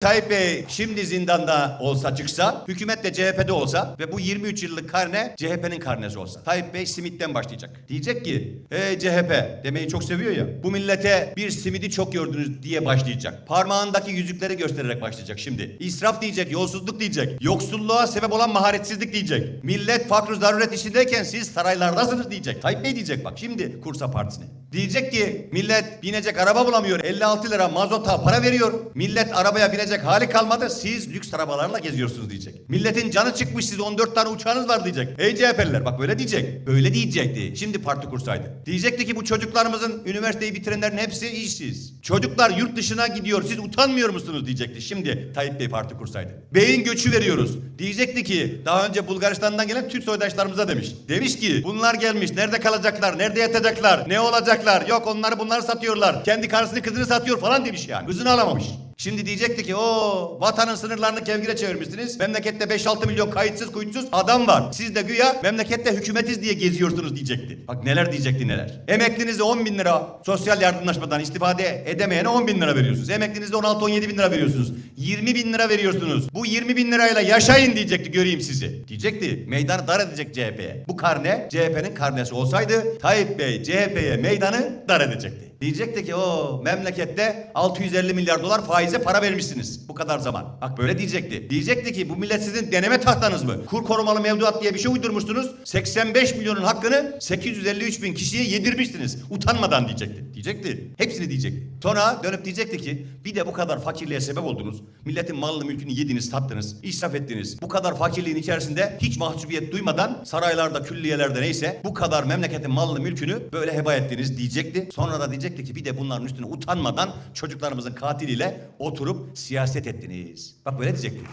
Tayyip Bey şimdi zindanda olsa çıksa, hükümet de CHP'de olsa ve bu 23 yıllık karne CHP'nin karnesi olsa. Tayyip Bey simitten başlayacak. Diyecek ki, ey CHP demeyi çok seviyor ya. Bu millete bir simidi çok gördünüz diye başlayacak. Parmağındaki yüzükleri göstererek başlayacak şimdi. İsraf diyecek, yolsuzluk diyecek. Yoksulluğa sebep olan maharetsizlik diyecek. Millet fakr zaruret içindeyken siz saraylardasınız diyecek. Tayyip Bey diyecek bak şimdi Kursa Partisi'ne. Diyecek ki millet binecek araba bulamıyor. 56 lira mazota para veriyor. Millet arabaya binecek hali kalmadı. Siz lüks arabalarla geziyorsunuz diyecek. Milletin canı çıkmış siz 14 tane uçağınız var diyecek. Ey CHP'liler bak böyle diyecek. Böyle diyecekti. Şimdi parti kursaydı. Diyecekti ki bu çocuklarımızın üniversiteyi bitirenlerin hepsi işsiz. Çocuklar yurt dışına gidiyor. Siz utanmıyor musunuz diyecekti. Şimdi Tayyip Bey parti kursaydı. Beyin göçü veriyoruz. Diyecekti ki daha önce Bulgaristan'dan gelen Türk soydaşlarımıza demiş. Demiş ki bunlar gelmiş. Nerede kalacaklar? Nerede yatacaklar? Ne olacaklar? Yok onları bunları satıyorlar. Kendi karısını kızını satıyor falan demiş yani. Kızını alamamış. Şimdi diyecekti ki o vatanın sınırlarını kevgire çevirmişsiniz. Memlekette 5-6 milyon kayıtsız kuyutsuz adam var. Siz de güya memlekette hükümetiz diye geziyorsunuz diyecekti. Bak neler diyecekti neler. Emeklinize 10 bin lira sosyal yardımlaşmadan istifade edemeyene 10 bin lira veriyorsunuz. Emeklinizde 16-17 bin lira veriyorsunuz. 20 bin lira veriyorsunuz. Bu 20 bin lirayla yaşayın diyecekti göreyim sizi. Diyecekti meydanı dar edecek CHP'ye. Bu karne CHP'nin karnesi olsaydı Tayyip Bey CHP'ye meydanı dar edecekti. Diyecekti ki o memlekette 650 milyar dolar faize para vermişsiniz bu kadar zaman. Bak böyle diyecekti. Diyecekti ki bu millet sizin deneme tahtanız mı? Kur korumalı mevduat diye bir şey uydurmuştunuz. 85 milyonun hakkını 853 bin kişiye yedirmişsiniz. Utanmadan diyecekti. Diyecekti. Hepsini diyecekti. Sonra dönüp diyecekti ki bir de bu kadar fakirliğe sebep oldunuz. Milletin malını mülkünü yediniz, sattınız, israf ettiniz. Bu kadar fakirliğin içerisinde hiç mahcubiyet duymadan saraylarda, külliyelerde neyse bu kadar memleketin malını mülkünü böyle heba ettiniz diyecekti. Sonra da diyecekti ki bir de bunların üstüne utanmadan çocuklarımızın katiliyle oturup siyaset ettiniz. Bak böyle diyecekti.